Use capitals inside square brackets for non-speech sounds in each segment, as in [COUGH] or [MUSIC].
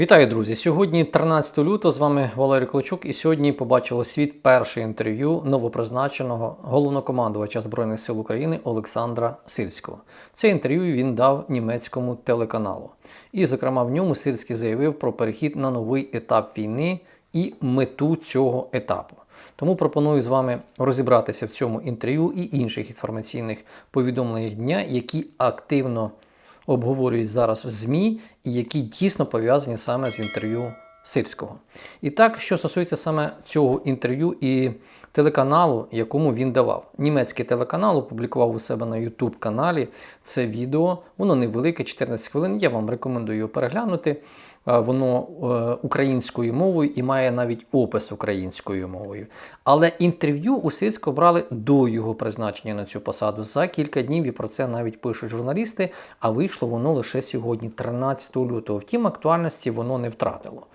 Вітаю, друзі! Сьогодні 13 лютого з вами Валерій Клочук, і сьогодні побачило світ перше інтерв'ю новопризначеного головнокомандувача Збройних сил України Олександра Сирського. Це інтерв'ю він дав німецькому телеканалу. І, зокрема, в ньому Сирський заявив про перехід на новий етап війни і мету цього етапу. Тому пропоную з вами розібратися в цьому інтерв'ю і інших інформаційних повідомленнях дня, які активно обговорюють зараз в ЗМІ і які дійсно пов'язані саме з інтерв'ю Сирського. І так, що стосується саме цього інтерв'ю і телеканалу, якому він давав. Німецький телеканал опублікував у себе на YouTube каналі це відео. Воно невелике, 14 хвилин. Я вам рекомендую його переглянути. Е, Воно е, українською мовою і має навіть опис українською мовою. Але інтерв'ю у Сирського брали до його призначення на цю посаду за кілька днів, і про це навіть пишуть журналісти. А вийшло воно лише сьогодні, 13 лютого. Втім, актуальності воно не втратило.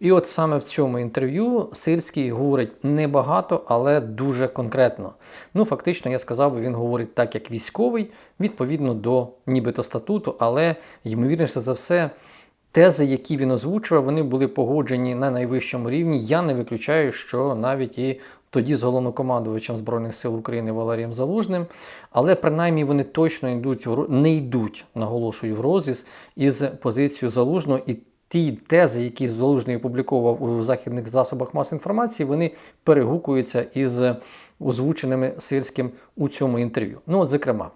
І от саме в цьому інтерв'ю Сирський говорить небагато, але дуже конкретно. Ну, фактично, я сказав, він говорить так, як військовий, відповідно до нібито статуту, але ймовірніше за все. Тези, які він озвучував, вони були погоджені на найвищому рівні. Я не виключаю, що навіть і тоді з головнокомандувачем Збройних сил України Валерієм Залужним, але принаймні вони точно йдуть в не йдуть, наголошую в розріз із позицією залужного і. Ті тези, які Залужний опубліковував у західних засобах масової інформації, вони перегукуються із озвученими сирським у цьому інтерв'ю. Ну, от, зокрема.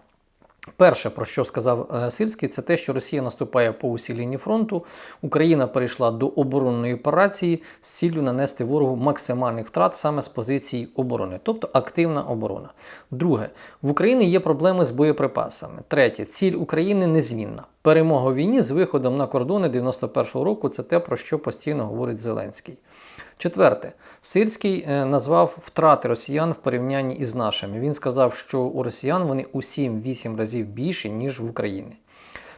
Перше, про що сказав е, Сирський, це те, що Росія наступає по усій лінії фронту. Україна перейшла до оборонної операції з ціллю нанести ворогу максимальних втрат саме з позиції оборони, тобто активна оборона. Друге, в Україні є проблеми з боєприпасами. Третє, ціль України незмінна. Перемога у війні з виходом на кордони 91-го року це те, про що постійно говорить Зеленський. Четверте, Сирський е, назвав втрати росіян в порівнянні із нашими. Він сказав, що у росіян вони у 7-8 разів більші, ніж в Україні.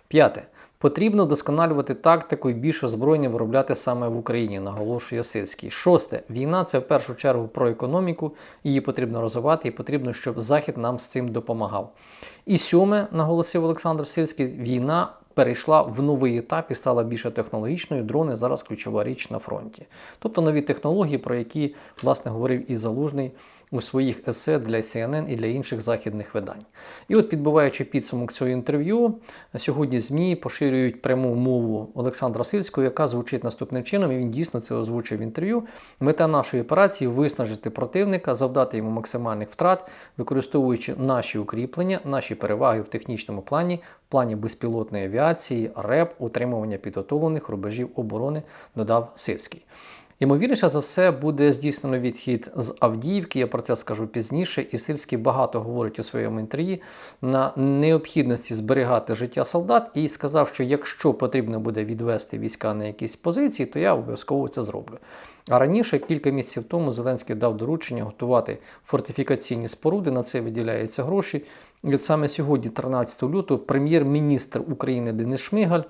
П'яте. Потрібно вдосконалювати тактику і більше озброєння виробляти саме в Україні, наголошує Сирський. Шосте. Війна це в першу чергу про економіку, її потрібно розвивати і потрібно, щоб Захід нам з цим допомагав. І сьоме, наголосив Олександр Сирський, війна перейшла в новий етап і стала більше технологічною. Дрони зараз ключова річ на фронті. Тобто нові технології, про які власне говорив і Залужний у своїх есе для CNN і для інших західних видань. І от, підбиваючи підсумок цього інтерв'ю, сьогодні ЗМІ поширюють пряму мову Олександра Сильського, яка звучить наступним чином, і він дійсно це озвучив в інтерв'ю. Мета нашої операції виснажити противника, завдати йому максимальних втрат, використовуючи наші укріплення, наші переваги в технічному плані, в плані безпілотної авіації, РЕП, утримування підготовлених рубежів оборони, додав Сильський. Ймовірніше за все буде здійснено відхід з Авдіївки. Я про це скажу пізніше. І Сильський багато говорить у своєму інтерв'ї на необхідності зберігати життя солдат і сказав, що якщо потрібно буде відвести війська на якісь позиції, то я обов'язково це зроблю. А раніше, кілька місяців тому, Зеленський дав доручення готувати фортифікаційні споруди. На це виділяються гроші. І от саме сьогодні, 13 лютого, прем'єр-міністр України Денис Шмигаль.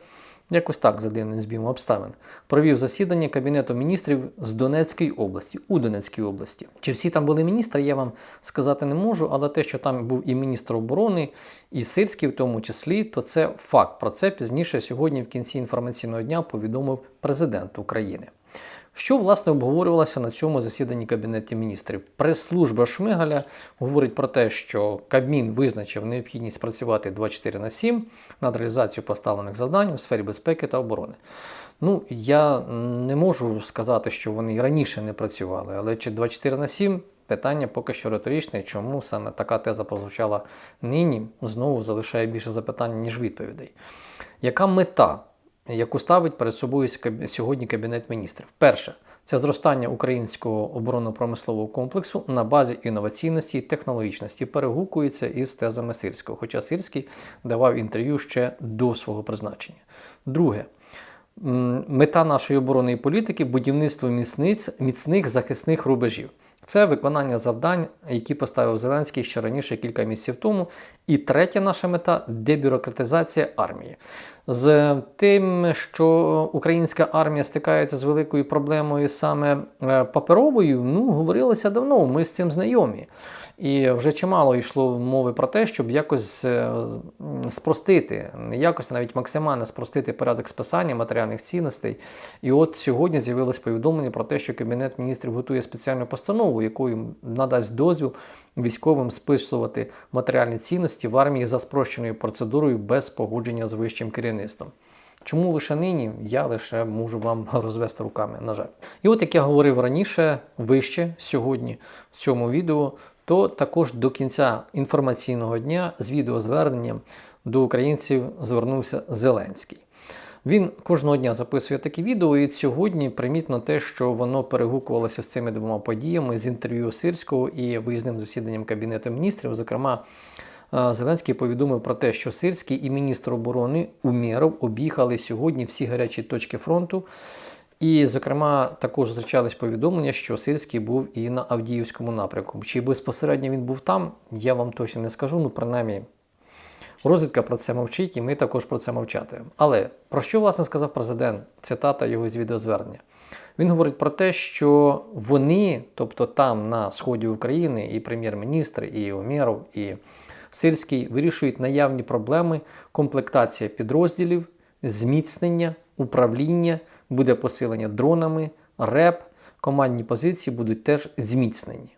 Якось так за дивним збігом обставин провів засідання Кабінету міністрів з Донецької області у Донецькій області. Чи всі там були міністри, я вам сказати не можу, але те, що там був і міністр оборони, і Сирський в тому числі, то це факт. Про це пізніше сьогодні в кінці інформаційного дня повідомив президент України. Що власне обговорювалося на цьому засіданні Кабінету міністрів? Прес-служба Шмигаля говорить про те, що Кабмін визначив необхідність працювати 24 на 7 над реалізацією поставлених завдань у сфері безпеки та оборони. Ну, я не можу сказати, що вони раніше не працювали, але чи 24 на 7 питання поки що риторичне, чому саме така теза прозвучала нині, знову залишає більше запитань, ніж відповідей. Яка мета? Яку ставить перед собою сьогодні Кабінет міністрів. Перше це зростання українського оборонно-промислового комплексу на базі інноваційності і технологічності перегукується із тезами Сирського, хоча Сирський давав інтерв'ю ще до свого призначення. Друге. Мета нашої оборонної політики будівництво міцниць, міцних захисних рубежів. Це виконання завдань, які поставив Зеленський ще раніше кілька місяців тому. І третя наша мета дебюрократизація армії. З тим, що українська армія стикається з великою проблемою саме е, паперовою, ну, говорилося давно, ми з цим знайомі. І вже чимало йшло мови про те, щоб якось е, спростити, не якось навіть максимально спростити порядок списання матеріальних цінностей. І от сьогодні з'явилось повідомлення про те, що Кабінет міністрів готує спеціальну постанову, якою надасть дозвіл військовим списувати матеріальні цінності в армії за спрощеною процедурою без погодження з вищим керівництвом. Чому лише нині? Я лише можу вам [LAUGHS] розвести руками, на жаль. І от як я говорив раніше, вище сьогодні в цьому відео, то також до кінця інформаційного дня з відеозверненням до українців звернувся Зеленський. Він кожного дня записує такі відео, і сьогодні примітно те, що воно перегукувалося з цими двома подіями з інтерв'ю Сирського і виїзним засіданням Кабінету міністрів. Зокрема, е, Зеленський повідомив про те, що Сирський і міністр оборони Умєров об'їхали сьогодні всі гарячі точки фронту. І, зокрема, також зустрічались повідомлення, що Сирський був і на Авдіївському напрямку. Чи безпосередньо він був там, я вам точно не скажу, ну принаймні. Розвідка про це мовчить, і ми також про це мовчатимемо. Але про що власне сказав президент? Цитата його з відеозвернення. Він говорить про те, що вони, тобто там на сході України, і прем'єр-міністр, і Умєров, і Сирський, вирішують наявні проблеми комплектація підрозділів, зміцнення, управління, буде посилення дронами, РЕП, командні позиції будуть теж зміцнені.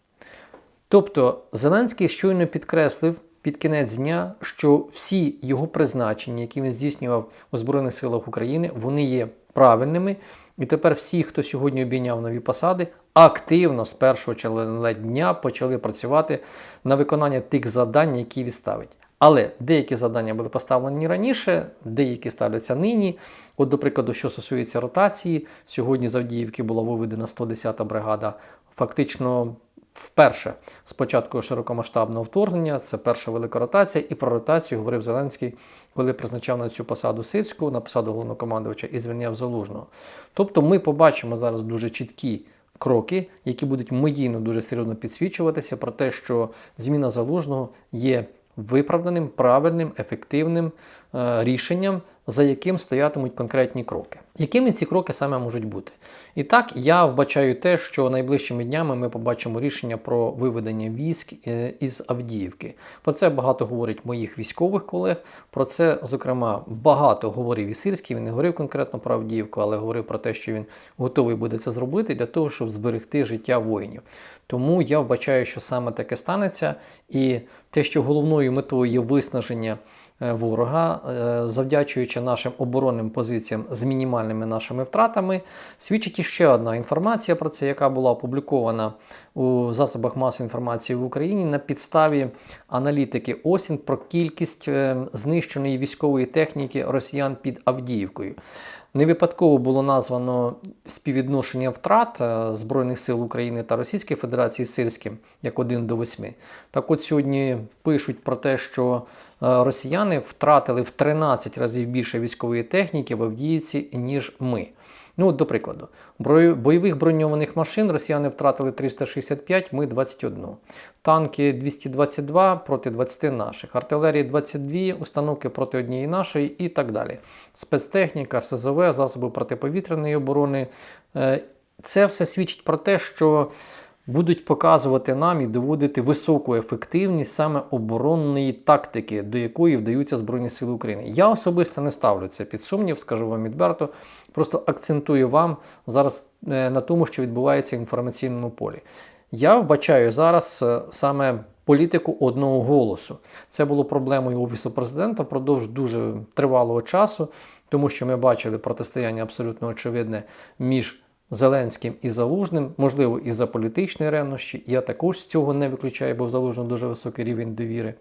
Тобто Зеленський щойно підкреслив під кінець дня, що всі його призначення, які він здійснював у Збройних силах України, вони є правильними. І тепер всі, хто сьогодні обійняв нові посади, активно з першого дня почали працювати на виконання тих завдань, які відставить. Але деякі завдання були поставлені раніше, деякі ставляться нині. От, до прикладу, що стосується ротації, сьогодні з Авдіївки була виведена 110-та бригада. Фактично вперше з початку широкомасштабного вторгнення, це перша велика ротація, і про ротацію говорив Зеленський, коли призначав на цю посаду Сицьку, на посаду головнокомандувача і звільняв Залужного. Тобто ми побачимо зараз дуже чіткі. Кроки, які будуть медійно дуже серйозно підсвічуватися про те, що зміна залужного є виправданим, правильним, ефективним рішенням, за яким стоятимуть конкретні кроки. Якими ці кроки саме можуть бути? І так, я вбачаю те, що найближчими днями ми побачимо рішення про виведення військ е, із Авдіївки. Про це багато говорять моїх військових колег. Про це, зокрема, багато говорив і Сирський. Він не говорив конкретно про Авдіївку, але говорив про те, що він готовий буде це зробити для того, щоб зберегти життя воїнів. Тому я вбачаю, що саме таке станеться, і те, що головною метою є виснаження. Е, Ворога, е, завдячуючи нашим оборонним позиціям з мінімальними нашими втратами, свідчить іще одна інформація про це, яка була опублікована у засобах масової інформації в Україні на підставі аналітики Осінь про кількість е, знищеної військової техніки росіян під Авдіївкою. Не випадково було названо співвідношення втрат е, Збройних сил України та Російської Федерації з сирським як 1 до 8. Так от сьогодні пишуть про те, що е, росіяни втратили в 13 разів більше військової техніки в Авдіївці, ніж ми. Ну, от, до прикладу, бойових броньованих машин росіяни втратили 365, ми 21. Танки 222 проти 20 наших, артилерії 22, установки проти однієї нашої і так далі. Спецтехніка, РСЗВ, засоби протиповітряної оборони. Е, Це все свідчить про те, що будуть показувати нам і доводити високу ефективність саме оборонної тактики, до якої вдаються Збройні Сили України. Я особисто не ставлю це під сумнів, скажу вам відверто. Просто акцентую вам зараз е, на тому, що відбувається в інформаційному полі. Я вбачаю зараз е, саме політику одного голосу. Це було проблемою Офісу президента впродовж дуже тривалого часу, тому що ми бачили протистояння абсолютно очевидне між Зеленським і Залужним, можливо, і за політичні ревнощі. Я також цього не виключаю, бо в Залужного дуже високий рівень довіри.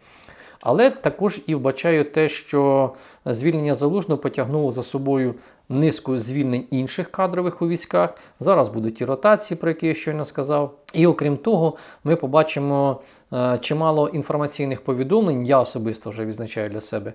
Але також і вбачаю те, що звільнення залужного потягнуло за собою низку звільнень інших кадрових у військах. Зараз будуть і ротації, про які я щойно сказав. І окрім того, ми побачимо е, чимало інформаційних повідомлень. Я особисто вже відзначаю для себе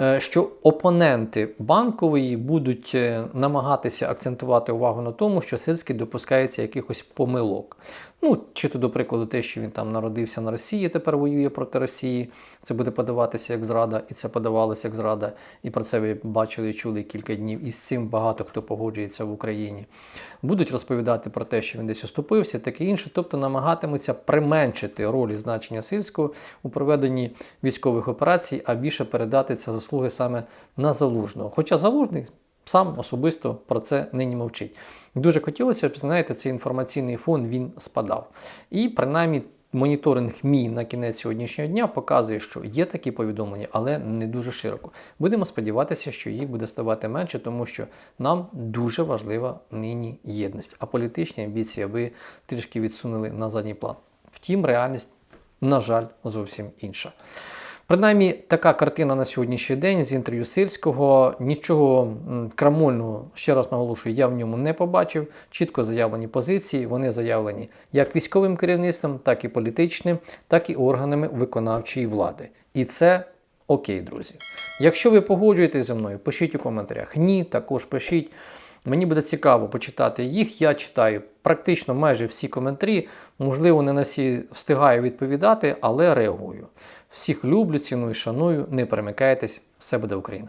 е, що опоненти банкової будуть е, намагатися акцентувати увагу на тому, що Сирський допускається якихось помилок. Ну, чи то, до прикладу, те, що він там народився на Росії, тепер воює проти Росії. Це буде подаватися як зрада, і це подавалося як зрада. І про це ви бачили і чули кілька днів. І з цим багато хто погоджується в Україні. Будуть розповідати про те, що він десь уступився, таке інше. Тобто намагатимуться применшити роль і значення сільського у проведенні військових операцій, а більше передати це заслуги саме на залужного. Хоча залужний сам особисто про це нині мовчить. Дуже хотілося б, знаєте, цей інформаційний фон він спадав. І принаймні. Моніторинг мій на кінець сьогоднішнього дня показує, що є такі повідомлення, але не дуже широко. Будемо сподіватися, що їх буде ставати менше, тому що нам дуже важлива нині єдність. А політичні амбіції ви трішки відсунули на задній план. Втім, реальність, на жаль, зовсім інша. Принаймні, така картина на сьогоднішній день з інтерв'ю Сильського. Нічого крамольного, ще раз наголошую, я в ньому не побачив. Чітко заявлені позиції. Вони заявлені як військовим керівництвом, так і політичним, так і органами виконавчої влади. І це окей, друзі. Якщо ви погоджуєтесь зі мною, пишіть у коментарях. Ні, також пишіть. Мені буде цікаво почитати їх. Я читаю практично майже всі коментарі. Можливо, не на всі встигаю відповідати, але реагую. Всіх люблю, ціную, шаную. Не перемикайтесь, все буде Україна.